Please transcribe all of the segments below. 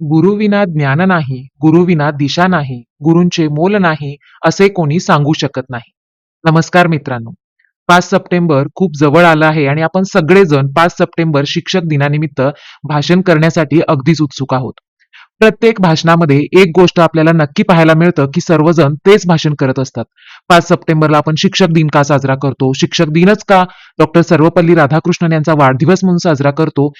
गुरुविना ज्ञान नाही गुरुविना दिशा नाही गुरूंचे मोल नाही असे कोणी सांगू शकत नाही. नमस्कार मित्रांनो. पाच सप्टेंबर खूप जवळ आलं आहे आणि आपण सगळेजण पाच सप्टेंबर शिक्षक दिनानिमित्त भाषण करण्यासाठी अगदीच उत्सुक आहोत. प्रत्येक भाषणामध्ये एक गोष्ट आपल्याला नक्की पाहायला मिळतं की सर्वजण तेच भाषण करत असतात. पाच सप्टेंबरला आपण शिक्षक दिन का साजरा करतो? शिक्षक दिनच का? डॉक्टर सर्वपल्ली राधाकृष्णन यांचा वाढदिवस म्हणून साजरा करतो?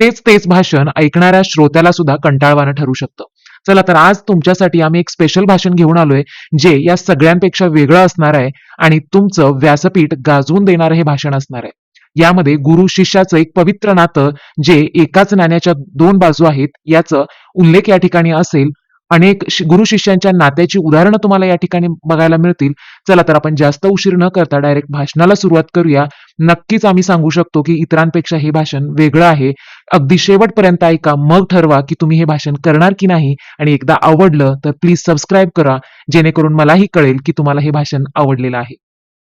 तेच तेच भाषण ऐकणाऱ्या श्रोत्याला सुद्धा कंटाळवानं ठरू शकतं. चला तर आज तुमच्यासाठी आम्ही एक स्पेशल भाषण घेऊन आलोय जे या सगळ्यांपेक्षा वेगळं असणार आहे आणि तुमचं व्यासपीठ गाजवून देणारं हे भाषण असणार आहे. यामध्ये गुरु शिष्याचं एक पवित्र नातं जे एकाच नाण्याच्या दोन बाजू आहेत याचं उल्लेख या ठिकाणी असेल. अनेक गुरु शिष्यांच्या नात्याची उदाहरणं तुम्हाला या ठिकाणी बघायला मिळतील. चला तर आपण जास्त उशीर न करता डायरेक्ट भाषणाला सुरुवात करूया. नक्कीच आम्ही सांगू शकतो की इतरांपेक्षा हे भाषण वेगळं आहे. अगदी शेवटपर्यंत ऐका मग ठरवा की तुम्ही हे भाषण करणार की नाही आणि एकदा आवडलं तर प्लीज सबस्क्राईब करा जेणेकरून मलाही कळेल की तुम्हाला हे भाषण आवडलेलं आहे.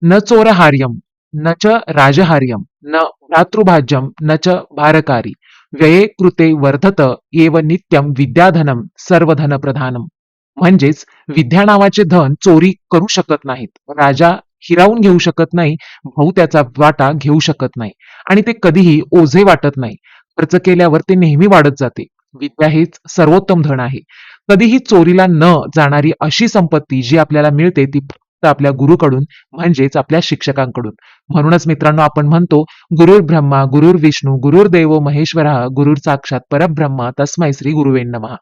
न चोरहार्यम न च राजहार्यम न भ्रातृभाज्यम न च भारकारी. व्यये कृते वर्धत एव नित्यम विद्याधनम सर्वधन प्रधानम म्हणजेच विद्या नावाचे धन चोरी करू शकत नाहीत. राजा हिरावून घेऊ शकत नाही भाऊ त्याचा वाटा घेऊ शकत नाही आणि ते कधीही ओझे वाटत नाही. खर्च केल्यावर ते नेहमी वाढत जाते. विद्या हेच सर्वोत्तम धन आहे. कधीही चोरीला न जाणारी अशी संपत्ती जी आपल्याला मिळते ती तर आपल्या गुरुकडून म्हणजेच आपल्या शिक्षकांकडून. म्हणूनच मित्रांनो आपण म्हणतो गुरुर ब्रह्मा गुरुर विष्णू गुरुर देव महेश्वरा गुरुर साक्षात परब्रह्म तस्मै श्री गुरुवेन महा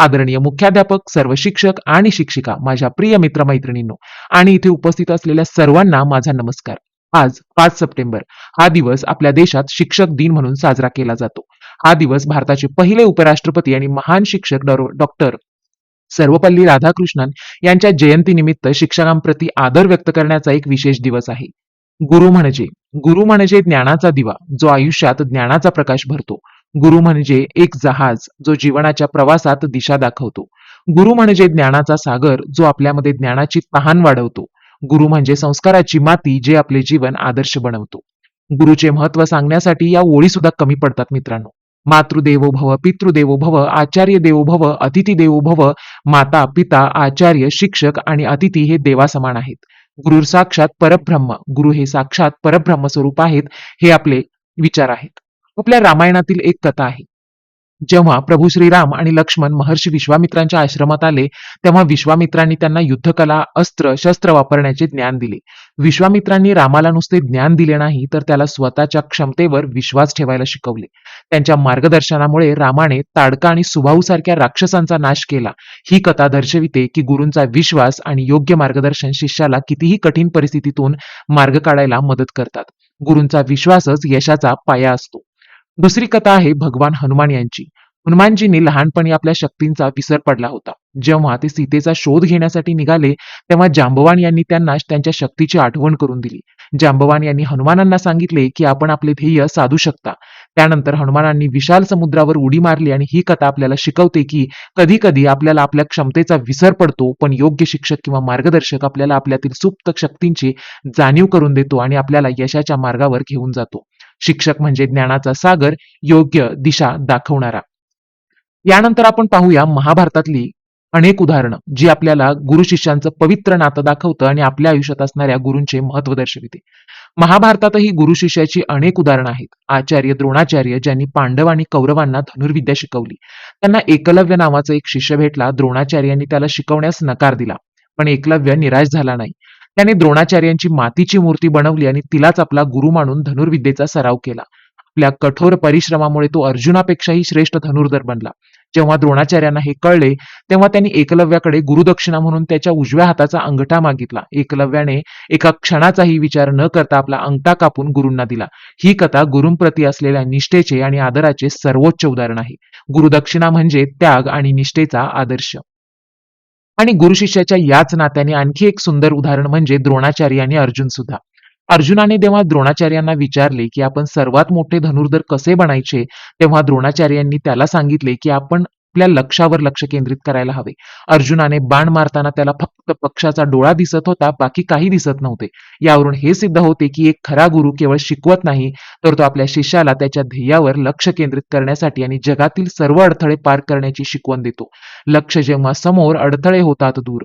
आदरणीय मुख्याध्यापक सर्व शिक्षक आणि शिक्षिका माझ्या प्रिय मित्रमैत्रिणींनो आणि इथे उपस्थित असलेल्या सर्वांना माझा नमस्कार. आज पाच सप्टेंबर हा दिवस आपल्या देशात शिक्षक दिन म्हणून साजरा केला जातो. हा दिवस भारताचे पहिले उपराष्ट्रपती आणि महान शिक्षक डॉक्टर सर्वपल्ली राधाकृष्णन यांच्या जयंतीनिमित्त शिक्षकांप्रती आदर व्यक्त करण्याचा एक विशेष दिवस आहे. गुरु म्हणजे गुरु म्हणजे ज्ञानाचा दिवा जो आयुष्यात ज्ञानाचा प्रकाश भरतो. गुरु म्हणजे एक जहाज जो जीवनाच्या प्रवासात दिशा दाखवतो. गुरु म्हणजे ज्ञानाचा सागर जो आपल्यामध्ये ज्ञानाची तहान वाढवतो. गुरु म्हणजे संस्काराची माती जे आपले जीवन आदर्श बनवतो. गुरुचे महत्त्व सांगण्यासाठी या ओळी सुद्धा कमी पडतात मित्रांनो. मातृदेवो भव पितृदेवो भव आचार्य देवो भव अतिथी देवो भव माता पिता आचार्य शिक्षक आणि अतिथी हे देवासमान आहेत. गुरु साक्षात परब्रह्म गुरु हे साक्षात परब्रह्म स्वरूप आहेत हे आपले विचार आहेत. आपल्या रामायणातील एक कथा आहे. जेव्हा प्रभू श्रीराम आणि लक्ष्मण महर्षी विश्वामित्रांच्या आश्रमात आले तेव्हा विश्वामित्रांनी त्यांना युद्धकला अस्त्र शस्त्र वापरण्याचे ज्ञान दिले. विश्वामित्रांनी रामाला नुसते ज्ञान दिले नाही तर त्याला स्वतःच्या क्षमतेवर विश्वास ठेवायला शिकवले. त्यांच्या मार्गदर्शनामुळे रामाने ताडका आणि सुभाऊ सारख्या राक्षसांचा नाश केला. ही कथा दर्शविते की गुरूंचा विश्वास आणि योग्य मार्गदर्शन शिष्याला कितीही कठीण परिस्थितीतून मार्ग काढायला मदत करतात. गुरूंचा विश्वासच यशाचा पाया असतो. दुसरी कथा आहे भगवान हनुमान यांची. हनुमानजींनी लहानपणी आपल्या शक्तींचा विसर पडला होता. जेव्हा ते सीतेचा शोध घेण्यासाठी निघाले तेव्हा जांबवान यांनी त्यांना त्यांच्या शक्तीची आठवण करून दिली. जांबवान यांनी हनुमानांना सांगितले की आपण आपले ध्येय साधू शकता. त्यानंतर हनुमानांनी विशाल समुद्रावर उडी मारली आणि ही कथा आपल्याला शिकवते की कधी कधी आपल्याला आपल्या क्षमतेचा विसर पडतो पण योग्य शिक्षक किंवा मार्गदर्शक आपल्याला आपल्यातील सुप्त शक्तींची जाणीव करून देतो आणि आपल्याला यशाच्या मार्गावर घेऊन जातो. शिक्षक म्हणजे ज्ञानाचा सागर योग्य दिशा दाखवणारा. यानंतर आपण पाहूया महाभारतातली अनेक उदाहरणं जी आपल्याला गुरु शिष्यांचं पवित्र नातं दाखवतं आणि आपल्या आयुष्यात असणाऱ्या गुरूंचे महत्त्व दर्शविते. महाभारतातही गुरु शिष्याची अनेक उदाहरणं आहेत. आचार्य द्रोणाचार्य ज्यांनी पांडव आणि कौरवांना धनुर्विद्या शिकवली. त्यांना एकलव्य नावाचा एक शिष्य भेटला द्रोणाचार्यांनी त्याला शिकवण्यास नकार दिला. पण एकलव्य निराश झाला नाही. त्याने द्रोणाचार्यांची मातीची मूर्ती बनवली आणि तिलाच आपला गुरु मानून धनुर्विद्येचा सराव केला. आपल्या कठोर परिश्रमामुळे तो अर्जुनापेक्षाही श्रेष्ठ धनुर्धर बनला. जेव्हा द्रोणाचार्यांना हे कळले तेव्हा त्यांनी एकलव्याकडे गुरुदक्षिणा म्हणून त्याच्या उजव्या हाताचा अंगठा मागितला. एकलव्याने एका क्षणाचाही विचार न करता आपला अंगठा कापून गुरूंना दिला. ही कथा गुरुंप्रती असलेल्या निष्ठेचे आणि आदराचे सर्वोच्च उदाहरण आहे. गुरुदक्षिणा म्हणजे त्याग आणि निष्ठेचा आदर्श. आणि गुरु शिष्याच्या याच नात्याने आणखी एक सुंदर उदाहरण म्हणजे द्रोणाचार्य आणि अर्जुन सुद्धा. अर्जुनाने जेव्हा द्रोणाचार्यांना विचारले की आपण सर्वात मोठे धनुर्धर कसे बनायचे तेव्हा द्रोणाचार्यांनी त्याला सांगितले की आपण आपल्या लक्ष्यावर लक्ष केंद्रित करायला हवे. अर्जुनाने बाण मारताना त्याला फक्त पक्षाचा डोळा दिसत होता बाकी काही दिसत नव्हते. यावरून हे सिद्ध होते की एक खरा गुरु केवळ शिकवत नाही तर तो आपल्या शिष्याला त्याच्या ध्येयावर लक्ष केंद्रित करण्यासाठी आणि जगातील सर्व अडथळे पार करण्याची शिकवण देतो. लक्ष जेव्हा समोर अडथळे होतात दूर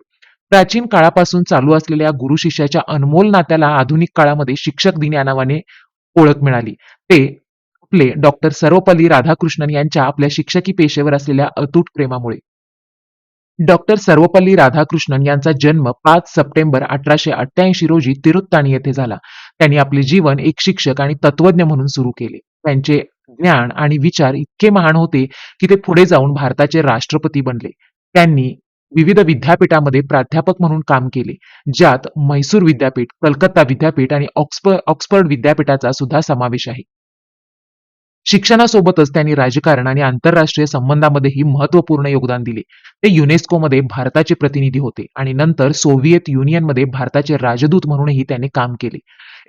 प्राचीन काळापासून चालू असलेल्या गुरु शिष्याच्या अनमोल नात्याला आधुनिक काळामध्ये शिक्षक दिन या नावाने ओळख मिळाली. ते आपले डॉक्टर सर्वपल्ली राधाकृष्णन यांच्या आपल्या शिक्षकी पेशेवर असलेल्या अतूट प्रेमामुळे. डॉक्टर सर्वपल्ली राधाकृष्णन यांचा जन्म पाच सप्टेंबर अठराशे अठ्ठ्याऐंशी रोजी तिरुत्तानी येथे झाला. त्यांनी आपले जीवन एक शिक्षक आणि तत्वज्ञ म्हणून सुरू केले. त्यांचे ज्ञान आणि विचार इतके महान होते की ते पुढे जाऊन भारताचे राष्ट्रपती बनले. त्यांनी विविध विद्यापीठामध्ये प्राध्यापक म्हणून काम केले ज्यात म्हैसूर विद्यापीठ कलकत्ता विद्यापीठ आणि ऑक्सफर्ड ऑक्सफर्ड विद्यापीठाचा सुद्धा समावेश आहे. शिक्षणासोबतच त्यांनी राजकारण आणि आंतरराष्ट्रीय संबंधामध्येही महत्त्वपूर्ण योगदान दिले. ते युनेस्कोमध्ये भारताचे प्रतिनिधी होते आणि नंतर सोव्हिएत युनियनमध्ये भारताचे राजदूत म्हणूनही त्यांनी काम केले.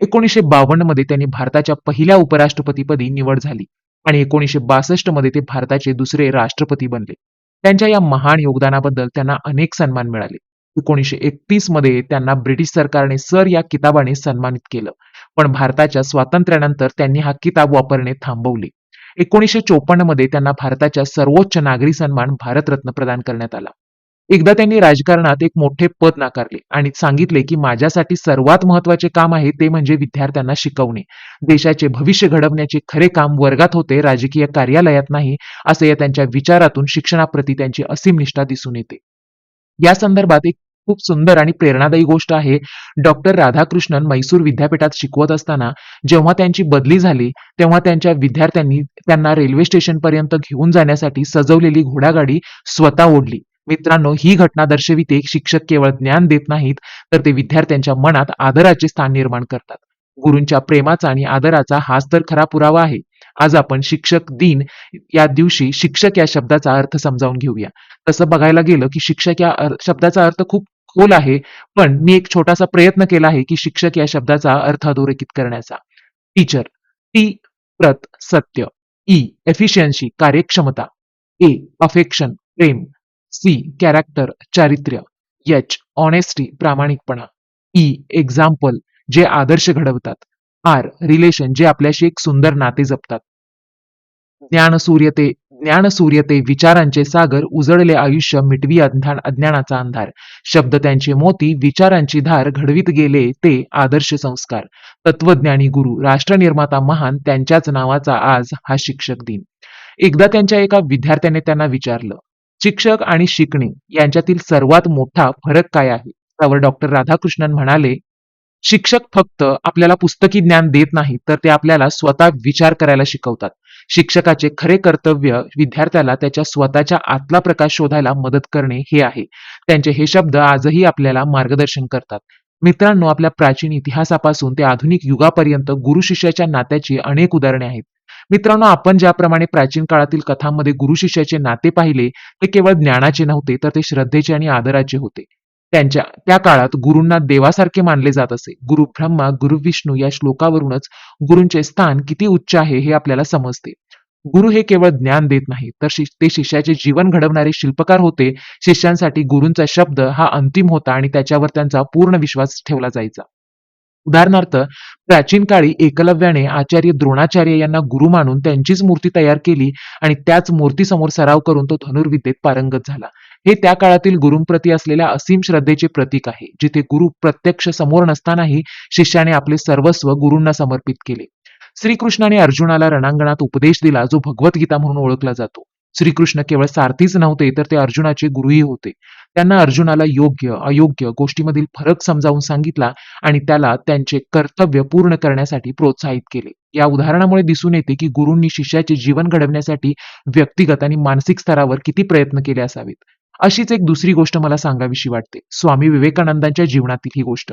एकोणीसशे बावन्नमध्ये त्यांनी भारताच्या पहिल्या उपराष्ट्रपतीपदी निवड झाली आणि एकोणीसशे बासष्टमध्ये ते भारताचे दुसरे राष्ट्रपती बनले. त्यांच्या या महान योगदानाबद्दल त्यांना अनेक सन्मान मिळाले. एकोणीसशे एकतीसमध्ये त्यांना ब्रिटिश सरकारने सर या किताबाने सन्मानित केलं. पण भारताच्या स्वातंत्र्यानंतर त्यांनी हा किताब वापरणे थांबवले. एकोणीसशे चोपन्नमध्ये त्यांना भारताच्या सर्वोच्च नागरी सन्मान भारतरत्न प्रदान करण्यात आला. एकदा त्यांनी राजकारणात एक मोठे पद नाकारले आणि सांगितले की माझ्यासाठी सर्वात महत्त्वाचे काम आहे ते म्हणजे विद्यार्थ्यांना शिकवणे. देशाचे भविष्य घडवण्याचे खरे काम वर्गात होते राजकीय कार्यालयात नाही असे या त्यांच्या विचारातून शिक्षणाप्रती त्यांची असीम निष्ठा दिसून येते. या संदर्भात एक खूप सुंदर आणि प्रेरणादायी गोष्ट आहे. डॉक्टर राधाकृष्णन मैसूर विद्यापीठात शिकवत असताना जेव्हा त्यांची बदली झाली तेव्हा त्यांच्या विद्यार्थ्यांनी त्यांना रेल्वे स्टेशन पर्यंत घेऊन जाण्यासाठी सजवलेली घोडागाडी स्वतः ओढली. मित्रांनो ही घटना दर्शविते शिक्षक केवळ ज्ञान देत नाहीत तर ते विद्यार्थ्यांच्या मनात आदराचे स्थान निर्माण करतात. गुरूंच्या प्रेमाचा आणि आदराचा हाच तर खरा पुरावा आहे. आज आपण शिक्षक दिन या दिवशी शिक्षक या शब्दाचा अर्थ समजावून घेऊया. तसं बघायला गेलं की शिक्षक या शब्दाचा अर्थ खूप खोल आहे पण मी एक छोटासा प्रयत्न केला आहे की शिक्षक या शब्दाचा अर्थ अधोरेखित करण्याचा. टीचर टी प्रत सत्य ई एफिशियन्सी कार्यक्षमता ए अफेक्शन प्रेम सी कॅरेक्टर चारित्र्य एच ऑनेस्टी प्रामाणिकपणा. E, ई एक्झाम्पल जे आदर्श घडवतात. आर रिलेशन जे आपल्याशी एक सुंदर नाते जपतात. ज्ञान सुर्यते ज्ञान सूर्यते विचारांचे सागर उजळले आयुष्य मिटवी अज्ञानाचा अंधार. शब्द त्यांचे मोती विचारांची धार घडवीत गेले ते आदर्श संस्कार. तत्वज्ञानी गुरु राष्ट्रनिर्माता महान त्यांच्याच नावाचा आज हा शिक्षक दिन. एकदा त्यांच्या एका विद्यार्थ्याने त्यांना विचारलं शिक्षक आणि शिकणे यांच्यातील सर्वात मोठा फरक काय आहे? त्यावर डॉक्टर राधाकृष्णन म्हणाले शिक्षक फक्त आपल्याला पुस्तकी ज्ञान देत नाही तर ते आपल्याला स्वतः विचार करायला शिकवतात. शिक्षकाचे खरे कर्तव्य विद्यार्थ्याला त्याच्या स्वतःच्या आतला प्रकाश शोधायला मदत करणे हे आहे. त्यांचे हे शब्द आजही आपल्याला मार्गदर्शन करतात. मित्रांनो आपल्या प्राचीन इतिहासापासून ते आधुनिक युगापर्यंत गुरु शिष्याच्या नात्याची अनेक उदाहरणे आहेत. मित्रांनो आपण ज्याप्रमाणे प्राचीन काळातील कथांमध्ये गुरु शिष्याचे नाते पाहिले ते केवळ ज्ञानाचे नव्हते तर ते श्रद्धेचे आणि आदराचे होते. त्यांच्या त्या काळात गुरूंना देवासारखे मानले जात असे. गुरु ब्रह्मा गुरु विष्णू या श्लोकावरूनच गुरूंचे स्थान किती उच्च आहे हे आपल्याला समजते. गुरु हे केवळ ज्ञान देत नाही तर ते शिष्याचे जीवन घडवणारे शिल्पकार होते. शिष्यांसाठी गुरूंचा शब्द हा अंतिम होता आणि त्याच्यावर त्यांचा पूर्ण विश्वास ठेवला जायचा. उदाहरणार्थ प्राचीन काळी एकलव्याने आचार्य द्रोणाचार्य यांना गुरु मानून त्यांचीच मूर्ती तयार केली आणि त्याच मूर्तीसमोर सराव करून तो धनुर्विद्येत पारंगत झाला. हे त्या काळातील गुरुंप्रती असलेल्या असीम श्रद्धेचे प्रतीक आहे जिथे गुरु प्रत्यक्ष समोर नसतानाही शिष्याने आपले सर्वस्व गुरूंना समर्पित केले. श्रीकृष्णाने अर्जुनाला रणांगणात उपदेश दिला जो भगवद्गीता म्हणून ओळखला जातो. श्रीकृष्ण केवळ सारथीच नव्हते तर ते अर्जुनाचे गुरुही होते. त्यांना अर्जुनाला योग्य अयोग्य गोष्टीमधील फरक समजावून सांगितला आणि त्याला त्यांचे कर्तव्य पूर्ण करण्यासाठी प्रोत्साहित केले. या उदाहरणामुळे दिसून येते की गुरूंनी शिष्याचे जीवन घडवण्यासाठी व्यक्तिगत आणि मानसिक स्तरावर किती प्रयत्न केले असावेत? अशीच एक दुसरी गोष्ट मला सांगावीशी वाटते. स्वामी विवेकानंदांच्या जीवनातील ही गोष्ट.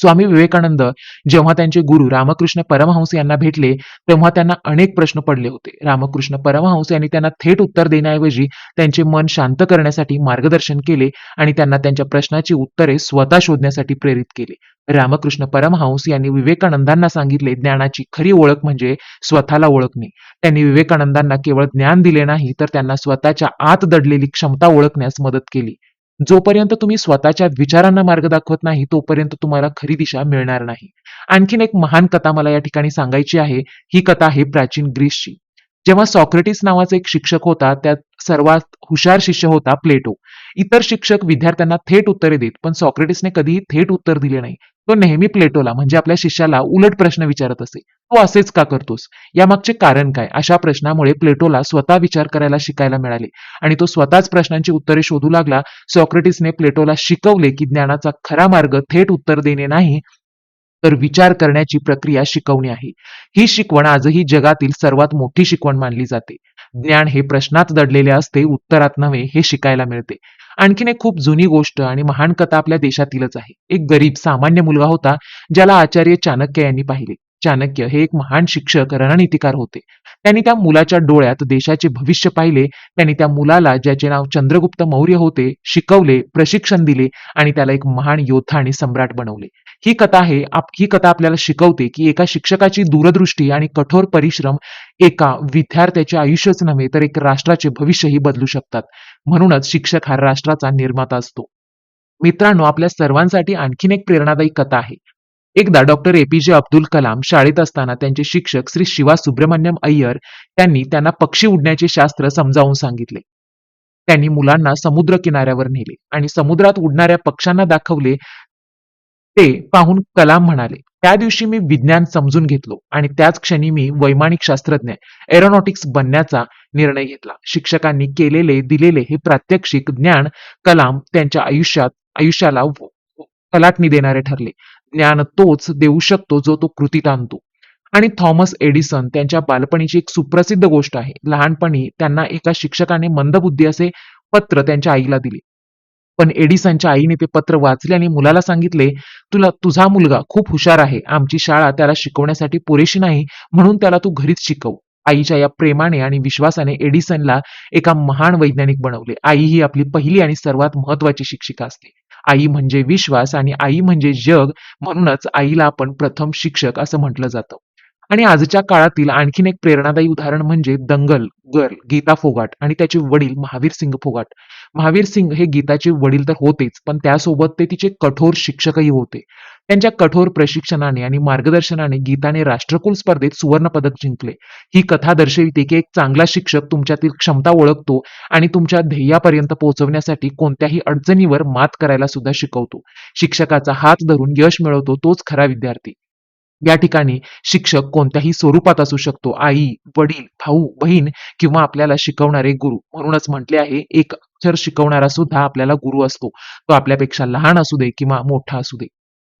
स्वामी विवेकानंद जेव्हा त्यांचे गुरु रामकृष्ण परमहंस यांना भेटले तेव्हा त्यांना अनेक प्रश्न पडले होते. रामकृष्ण परमहंस यांनी त्यांना थेट उत्तर देण्याऐवजी त्यांचे मन शांत करण्यासाठी मार्गदर्शन केले आणि त्यांना त्यांच्या प्रश्नाची उत्तरे स्वतः शोधण्यासाठी प्रेरित केले. रामकृष्ण परमहंस यांनी विवेकानंदांना सांगितले ज्ञानाची खरी ओळख म्हणजे स्वतःला ओळखणे. त्यांनी विवेकानंदांना केवळ ज्ञान दिले नाही तर त्यांना स्वतःच्या आत दडलेली क्षमता ओळखण्यास मदत केली. जोपर्यंत तुम्ही स्वतःच्या विचारांना मार्ग दाखवत नाही तोपर्यंत तुम्हाला खरी दिशा मिळणार नाही. आणखीन एक महान कथा मला या ठिकाणी सांगायची आहे. ही कथा आहे प्राचीन ग्रीसची. जेव्हा सॉक्रेटिस नावाचा एक शिक्षक होता त्यात सर्वात हुशार शिष्य होता प्लेटो. इतर शिक्षक विद्यार्थ्यांना थेट उत्तरे देत पण सॉक्रेटिसने कधीही थेट उत्तर दिले नाही. तो नेहमी प्लेटोला म्हणजे आपल्या शिष्याला उलट प्रश्न विचारत असे. तू असेच का करतोस? यामागचे कारण काय? अशा प्रश्नामुळे प्लेटोला स्वतः विचार करायला शिकायला मिळाले. आणि तो स्वतःच प्रश्नांची उत्तरे शोधू लागला. सॉक्रेटिसने प्लेटोला शिकवले की ज्ञानाचा खरा मार्ग थेट उत्तर देणे नाही तर विचार करण्याची प्रक्रिया शिकवणे आहे. ही शिकवण आजही जगातील सर्वात मोठी शिकवण मानली जाते. ज्ञान हे प्रश्नात दडलेले असते उत्तरात नव्हे हे शिकायला मिळते. आणखीन एक खूप जुनी गोष्ट आणि महान कथा आपल्या देशातीलच आहे. एक गरीब सामान्य मुलगा होता ज्याला आचार्य चाणक्य यांनी पाहिले. चाणक्य हे एक महान शिक्षक रणनीतिकार होते. त्यांनी त्या मुलाच्या डोळ्यात देशाचे भविष्य पाहिले. त्यांनी त्या मुलाला ज्याचे नाव चंद्रगुप्त मौर्य होते शिकवले प्रशिक्षण दिले आणि त्याला एक महान योद्धा आणि सम्राट बनवले. ही कथा आहे आप- ही कथा आपल्याला शिकवते की एका शिक्षकाची दूरदृष्टी आणि कठोर परिश्रम एका विद्यार्थ्याचे आयुष्यच नव्हे तर एक राष्ट्राचे भविष्यही बदलू शकतात. म्हणूनच शिक्षक हा राष्ट्राचा निर्माता असतो. मित्रांनो आपल्या सर्वांसाठी आणखीन एक प्रेरणादायी कथा आहे. एकदा डॉक्टर एपीजे अब्दुल कलाम शाळेत असताना त्यांचे शिक्षक श्री शिवा सुब्रमण्यम अय्यर त्यांनी त्यांना पक्षी उडण्याचे शास्त्र समजावून सांगितले. त्यांनी मुलांना समुद्र किनाऱ्यावर नेले आणि समुद्रात उडणाऱ्या पक्ष्यांना दाखवले ते पाहून कलाम म्हणाले त्या दिवशी मी विज्ञान समजून घेतलो आणि त्याच क्षणी मी वैमानिक शास्त्रज्ञ एरोनॉटिक्स बनण्याचा निर्णय घेतला. शिक्षकांनी केलेले दिलेले हे प्रात्यक्षिक ज्ञान कलाम त्यांच्या आयुष्यात आयुष्याला कलाटणी देणारे ठरले. ज्ञान तोच देऊ शकतो जो तो कृतीत आणतो. आणि थॉमस एडिसन त्यांच्या बालपणीची एक सुप्रसिद्ध गोष्ट आहे. लहानपणी त्यांना एका शिक्षकाने मंदबुद्धी असे पत्र त्यांच्या आईला दिले. पण एडिसनच्या आईने ते पत्र वाचले आणि मुलाला सांगितले तुला तुझा मुलगा खूप हुशार आहे. आमची शाळा त्याला शिकवण्यासाठी पुरेशी नाही म्हणून त्याला तू घरीच शिकव. आईच्या या प्रेमाने आणि विश्वासाने एडिसनला एका महान वैज्ञानिक बनवले. आई ही आपली पहिली आणि सर्वात महत्वाची शिक्षिका असते. आई म्हणजे विश्वास आणि आई म्हणजे जग म्हणूनच आईला आपण प्रथम शिक्षक असं म्हटलं जातं. आणि आजच्या काळातील आणखीन एक प्रेरणादायी उदाहरण म्हणजे दंगल गर्ल गीता फोगाट आणि त्याचे वडील महावीर सिंग फोगाट. महावीर सिंग हे गीताचे वडील तर होतेच पण त्यासोबत ते तिचे कठोर शिक्षकही होते. त्यांच्या कठोर प्रशिक्षणाने आणि मार्गदर्शनाने गीताने राष्ट्रकुल स्पर्धेत सुवर्ण पदक जिंकले. ही कथा दर्शविते की एक चांगला शिक्षक तुमच्यातील क्षमता ओळखतो आणि तुमच्या ध्येयापर्यंत पोहोचवण्यासाठी कोणत्याही अडचणीवर मात करायला सुद्धा शिकवतो. शिक्षकाचा हात धरून यश मिळवतो तोच खरा विद्यार्थी. या ठिकाणी शिक्षक कोणत्याही स्वरूपात असू शकतो. आई वडील भाऊ बहीण किंवा आपल्याला शिकवणारे गुरु. म्हणूनच म्हटले आहे एक अक्षर शिकवणारा सुद्धा आपल्याला गुरु असतो. तो आपल्यापेक्षा लहान असू दे किंवा मोठा असू दे.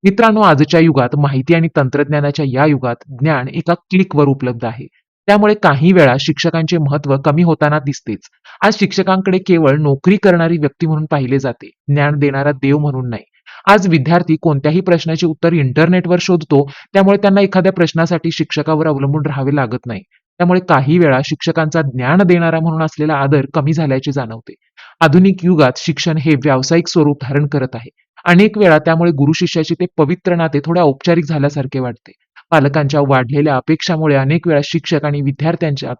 मित्रांनो आजच्या युगात माहिती आणि तंत्रज्ञानाच्या या युगात ज्ञान एका क्लिकवर उपलब्ध आहे. त्यामुळे काही वेळा शिक्षकांचे महत्त्व कमी होताना दिसतेच. आज शिक्षकांकडे केवळ नोकरी करणारी व्यक्ती म्हणून पाहिले जाते. ज्ञान देणारा देव म्हणून नाही. आज विद्यार्थी कोणत्याही प्रश्नाचे उत्तर इंटरनेटवर शोधतो त्यामुळे त्यांना एखाद्या प्रश्नासाठी शिक्षकावर अवलंबून राहावे लागत नाही. त्यामुळे काही वेळा शिक्षकांचा ज्ञान देणारा म्हणून असलेला आदर कमी झाल्याचे जाणवते. आधुनिक युगात शिक्षण हे व्यावसायिक स्वरूप धारण करत आहे. अनेक वेळा त्यामुळे गुरु शिष्याचे ते पवित्र नाते थोडे औपचारिक झाल्यासारखे वाटते. पालकांच्या वाढलेल्या अपेक्षामुळे अनेक वेळा शिक्षक आणि विद्यार्थ्यांच्या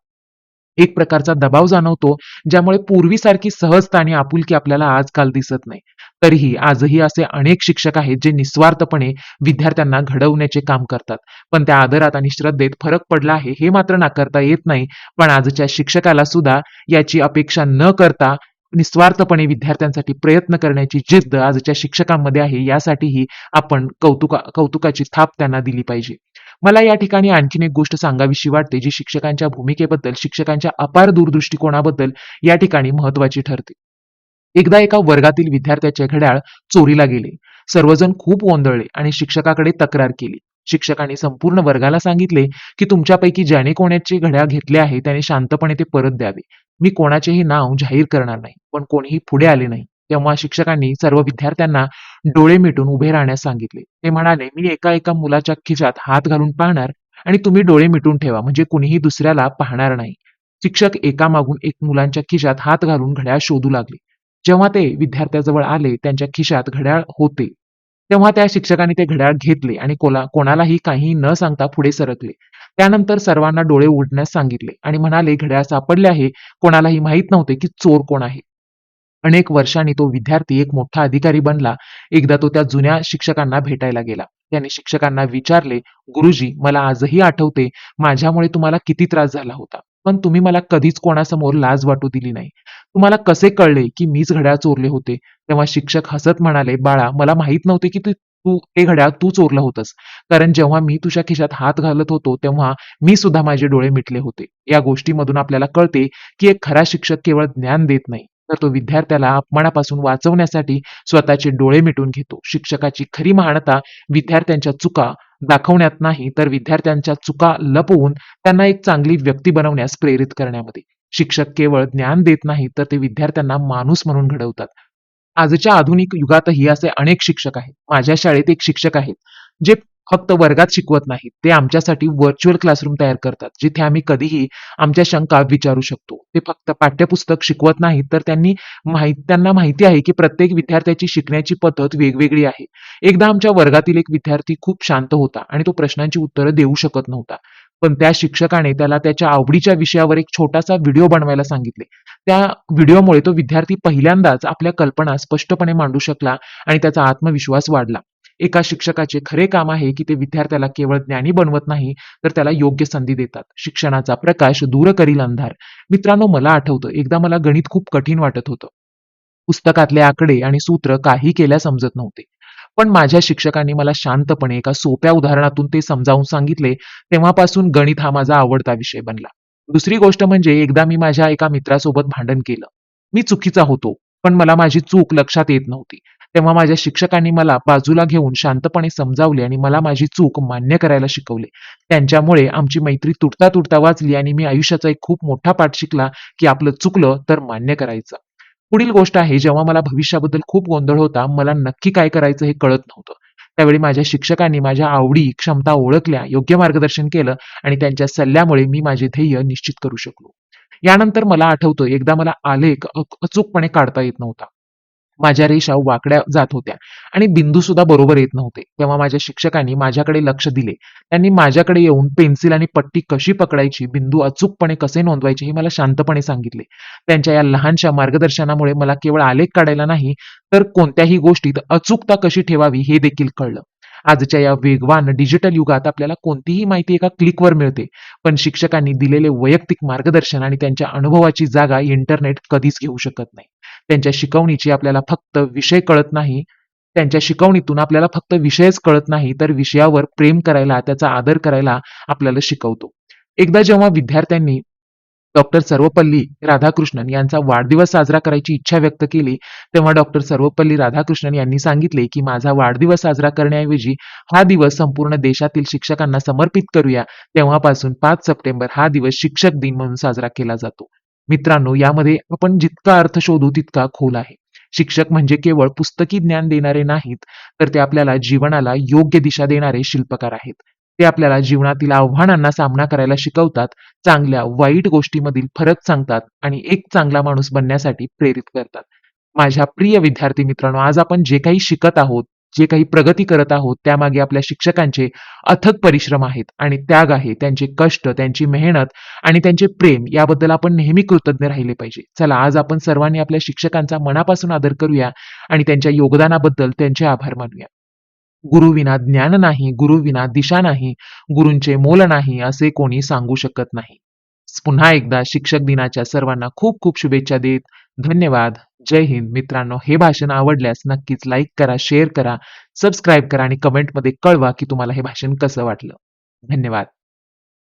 एक प्रकारचा दबाव जाणवतो ज्यामुळे पूर्वीसारखी सहजता आणि आपुलकी आपल्याला आजकाल दिसत नाही. तरीही आजही असे अनेक शिक्षक आहेत जे निस्वार्थपणे विद्यार्थ्यांना घडवण्याचे काम करतात. पण त्या आदरात आणि श्रद्धेत फरक पडला आहे हे मात्र नाकारता येत नाही. पण आजच्या शिक्षकाला सुद्धा याची अपेक्षा न करता निस्वार्थपणे विद्यार्थ्यांसाठी प्रयत्न करण्याची जिद्द आजच्या शिक्षकांमध्ये आहे यासाठीही आपण कौतुका कौतुकाची थाप त्यांना दिली पाहिजे. मला या ठिकाणी आणखीन एक गोष्ट सांगावीशी वाटते जी शिक्षकांच्या भूमिकेबद्दल शिक्षकांच्या अपार दूरदृष्टिकोनाबद्दल या ठिकाणी महत्वाची ठरते. एकदा एका वर्गातील विद्यार्थ्याचे घड्याळ चोरीला गेले. सर्वजण खूप गोंधळले आणि शिक्षकाकडे तक्रार केली. शिक्षकाने संपूर्ण वर्गाला सांगितले की तुमच्यापैकी ज्याने कोणाचे घड्याळ घेतले आहे त्याने शांतपणे ते परत द्यावे. मी कोणाचेही नाव जाहीर करणार नाही पण कोणीही पुढे आले नाही. तेव्हा शिक्षकांनी सर्व विद्यार्थ्यांना डोळे मिटून उभे राहण्यास सांगितले. ते म्हणाले मी एका एका मुलाच्या खिशात हात घालून पाहणार आणि तुम्ही डोळे मिटून ठेवा म्हणजे कुणीही दुसऱ्याला पाहणार नाही. शिक्षक एकामागून एक मुलांच्या खिशात हात घालून घड्याळ शोधू लागले. जेव्हा ते विद्यार्थ्याजवळ आले त्यांच्या खिशात घड्याळ होते. तेव्हा त्या शिक्षकाने ते घड्याळ घेतले आणि कोला कोणालाही काही न सांगता पुढे सरकले. त्यानंतर सर्वांना डोळे उघडण्यास सांगितले आणि म्हणाले घड्याळ सापडले आहे. कोणालाही माहीत नव्हते की चोर कोण आहे. अनेक वर्षांनी तो विद्यार्थी एक मोठा अधिकारी बनला. एकदा तो त्या जुन्या शिक्षकांना भेटायला गेला. त्याने शिक्षकांना विचारले गुरुजी मला आजही आठवते माझ्यामुळे तुम्हाला किती त्रास झाला होता. पण तुम्ही मला कधीच कोणासमोर लाज वाटू दिली नाही. तुम्हाला कसे कळले की मीच घड्याळ चोरले होते? तेव्हा शिक्षक हसत म्हणाले बाळा मला माहीत नव्हते की तू तू ते घड्याळ तू चोरलं होतंस. कारण जेव्हा मी तुझ्या खिशात हात घालत होतो तेव्हा मी सुद्धा माझे डोळे मिटले होते. या गोष्टीमधून आपल्याला कळते की एक खरा शिक्षक केवळ ज्ञान देत नाही. तर तो विद्यार्थ्याला अपमानापासून वाचवण्यासाठी स्वतःचे डोळे मिटून घेतो. शिक्षकाची खरी महानता विद्यार्थ्यांच्या चुका दाखवण्यात नाही तर विद्यार्थ्यांच्या चुका लपवून त्यांना एक चांगली व्यक्ती बनवण्यास प्रेरित करण्यामध्ये. शिक्षक केवळ ज्ञान देत नाही तर ते विद्यार्थ्यांना माणूस म्हणून घडवतात. आजच्या आधुनिक युगातही असे अनेक शिक्षक आहेत. माझ्या शाळेत एक शिक्षक आहेत जे फक्त वर्गात शिकवत नाहीत. ते आमच्यासाठी व्हर्च्युअल क्लासरूम तयार करतात जिथे आम्ही कधीही आमच्या शंका विचारू शकतो. ते फक्त पाठ्यपुस्तक शिकवत नाहीत तर त्यांनी माहीत त्यांना माहिती आहे की प्रत्येक विद्यार्थ्याची शिकण्याची पद्धत वेगवेगळी आहे. एकदा आमच्या वर्गातील एक विद्यार्थी खूप शांत होता आणि तो प्रश्नांची उत्तरं देऊ शकत नव्हता. पण त्या शिक्षकाने त्याला त्याच्या आवडीच्या विषयावर एक छोटासा व्हिडिओ बनवायला सांगितले. त्या व्हिडिओमुळे तो विद्यार्थी पहिल्यांदाच आपल्या कल्पना स्पष्टपणे मांडू शकला आणि त्याचा आत्मविश्वास वाढला. एका शिक्षकाचे खरे काम आहे की ते विद्यार्थ्याला केवळ ज्ञानी बनवत नाही तर त्याला योग्य संधी देतात. शिक्षणाचा प्रकाश दूर करील अंधार. मित्रांनो मला आठवतं एकदा मला गणित खूप कठीण वाटत होतं. पुस्तकातले आकडे आणि सूत्र काही केल्या समजत नव्हते. पण माझ्या शिक्षकांनी मला शांतपणे एका सोप्या उदाहरणातून ते समजावून सांगितले तेव्हापासून गणित हा माझा आवडता विषय बनला. दुसरी गोष्ट म्हणजे एकदा मी माझ्या एका मित्रासोबत भांडण केलं. मी चुकीचा होतो पण मला माझी चूक लक्षात येत नव्हती. तेव्हा माझ्या शिक्षकांनी मला बाजूला घेऊन शांतपणे समजावले आणि मला माझी चूक मान्य करायला शिकवले. त्यांच्यामुळे आमची मैत्री तुटता तुटता वाचली आणि मी आयुष्याचा एक खूप मोठा पाठ शिकला की आपलं चुकलं तर मान्य करायचं. पुढील गोष्ट आहे जेव्हा मला भविष्याबद्दल खूप गोंधळ होता मला नक्की काय करायचं हे कळत नव्हतं. त्यावेळी माझ्या शिक्षकांनी माझ्या आवडी क्षमता ओळखल्या योग्य मार्गदर्शन केलं आणि त्यांच्या सल्ल्यामुळे मी माझे ध्येय निश्चित करू शकलो. यानंतर मला आठवतं एकदा मला आलेख अचूकपणे काढता येत नव्हता. माझ्या रेषा वाकड्या जात होत्या. आणि बिंदू सुद्धा बरोबर येत नव्हते. तेव्हा माझ्या शिक्षकांनी माझ्याकडे लक्ष दिले. त्यांनी माझ्याकडे येऊन पेन्सिल आणि पट्टी कशी पकडायची बिंदू अचूकपणे कसे नोंदवायचे हे मला शांतपणे सांगितले. त्यांच्या या लहानशा मार्गदर्शनामुळे मला केवळ आलेख काढायला नाही तर कोणत्याही गोष्टीत अचूकता कशी ठेवावी हे देखील कळलं. आजच्या या वेगवान डिजिटल युगात आपल्याला कोणतीही माहिती एका क्लिकवर मिळते पण शिक्षकांनी दिलेले वैयक्तिक मार्गदर्शन आणि त्यांच्या अनुभवाची जागा इंटरनेट कधीच घेऊ शकत नाही. त्यांच्या शिकवणीची आपल्याला फक्त विषय कळत नाही त्यांच्या शिकवणीतून आपल्याला फक्त विषयच कळत नाही तर विषयावर प्रेम करायला त्याचा आदर करायला आपल्याला शिकवतो. एकदा जेव्हा विद्यार्थ्यांनी डॉक्टर सर्वपल्ली राधाकृष्णन यांचा वाढदिवस साजरा करायची इच्छा व्यक्त केली तेव्हा डॉक्टर सर्वपल्ली राधाकृष्णन यांनी सांगितले की माझा वाढदिवस साजरा करण्याऐवजी हा दिवस संपूर्ण देशातील शिक्षकांना समर्पित करूया. तेव्हापासून पाच सप्टेंबर हा दिवस शिक्षक दिन म्हणून साजरा केला जातो. मित्रांनो यामध्ये आपण जितका अर्थ शोधू तितका खोल आहे. शिक्षक म्हणजे केवळ पुस्तकी ज्ञान देणारे नाहीत तर ते आपल्याला जीवनाला योग्य दिशा देणारे शिल्पकार आहेत. ते आपल्याला जीवनातील आव्हानांना सामना करायला शिकवतात चांगल्या वाईट गोष्टीमधील फरक सांगतात आणि एक चांगला माणूस बनण्यासाठी प्रेरित करतात. माझ्या प्रिय विद्यार्थी मित्रांनो आज आपण जे काही शिकत आहोत जे काही प्रगती करत आहोत त्यामागे आपल्या शिक्षकांचे अथक परिश्रम आहेत आणि त्याग आहे त्यांचे कष्ट त्यांची मेहनत आणि त्यांचे प्रेम याबद्दल आपण नेहमी कृतज्ञ राहिले पाहिजे. चला आज आपण सर्वांनी आपल्या शिक्षकांचा मनापासून आदर करूया आणि त्यांच्या योगदानाबद्दल त्यांचे आभार मानूया. गुरुविना ज्ञान नाही गुरुविना दिशा नाही गुरूंचे मोल नाही असे कोणी सांगू शकत नाही. पुन्हा एकदा शिक्षक दिनाच्या सर्वांना खूप खूप शुभेच्छा देत धन्यवाद. जय हिंद. मित्रांनो हे भाषण आवडल्यास नक्कीच लाईक करा शेअर करा सबस्क्राईब करा आणि कमेंटमध्ये कळवा की तुम्हाला हे भाषण कसं वाटलं. धन्यवाद.